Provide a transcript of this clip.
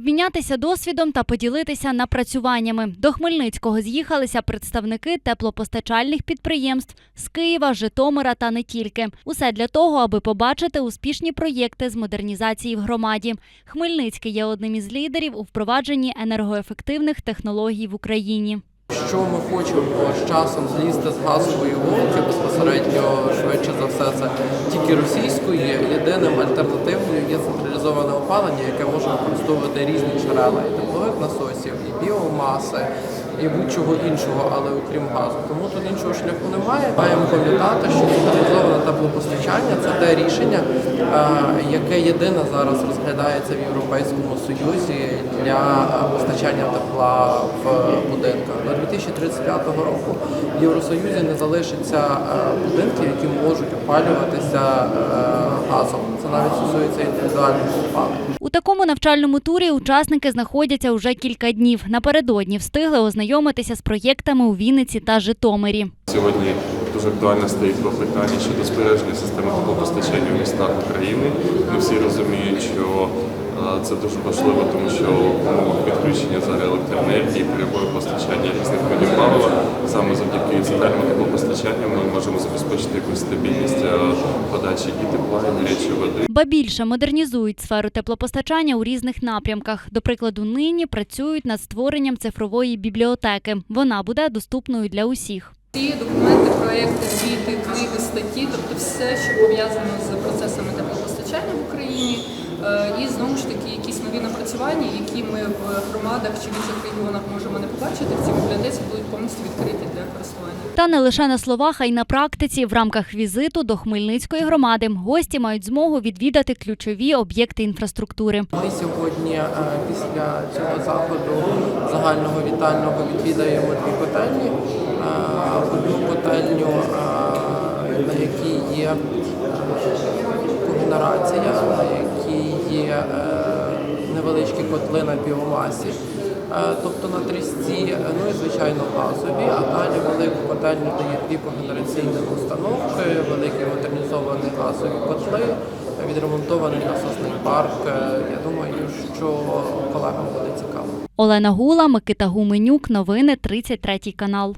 обмінятися досвідом та поділитися напрацюваннями. До Хмельницького з'їхалися представники теплопостачальних підприємств з Києва, Житомира та не тільки. Усе для того, аби побачити успішні проєкти з модернізації в громаді. Хмельницький є одним із лідерів у впровадженні енергоефективних технологій в Україні. Що ми хочемо з часом злізти з газової голки безпосередньо швидше за все це тільки російської. Єдиним альтернативою є централізоване опалення, яке може використовувати різні джерела і теплових насосів, і біомаси, і будь-чого іншого, але окрім газу. Тому тут іншого шляху немає. Маємо пам'ятати, що централізоване теплопостачання це те рішення, е, яке єдине зараз розглядається в Європейському Союзі для постачання тепла в будинках. До 2035 року в Євросоюзі не залишиться е, будинків, які можуть опалюватися е, газом. Це навіть стосується індивідуальних опалень. У такому навчальному турі учасники знаходяться уже кілька днів. Напередодні встигли ознайомитися з проєктами у Вінниці та Житомирі. Сьогодні дуже актуально стоїть питання щодо збереження системи теплопостачання в містах України. Ми всі розуміють, що е, це дуже важливо, тому що умовах відключення зараз електроенергії, перебою постачання різних видів палива, саме завдяки центральному теплопостачанню ми можемо забезпечити якусь стабільність е, подачі і тепла, і гарячої води. Ба більше модернізують сферу теплопостачання у різних напрямках. До прикладу, нині працюють над створенням цифрової бібліотеки. Вона буде доступною для усіх. Ці документи, проекти, звіти, книги, статті, тобто все, що пов'язано з процесами теплопостачання в Україні, Е, і знову ж таки якісь нові напрацювання, які ми в громадах чи в інших регіонах можемо не побачити. В цій бібліотеці будуть повністю відкриті для користування. Та не лише на словах, а й на практиці. В рамках візиту до Хмельницької громади гості мають змогу відвідати ключові об'єкти інфраструктури. Ми сьогодні е, після цього заходу загального вітального відвідаємо дві котельні. Е, Одну котельню, е, на якій є когенерація, на якій є е, невеличкі котли на біомасі. Е, Тобто на трісці, е, ну і звичайно газові, а далі велику котельню дає дві когенераційні установки, великі модернізовані газові котли, відремонтований насосний парк. Е, Я думаю, що колегам буде цікаво. Олена Гула, Микита Гуменюк. Новини 33 канал.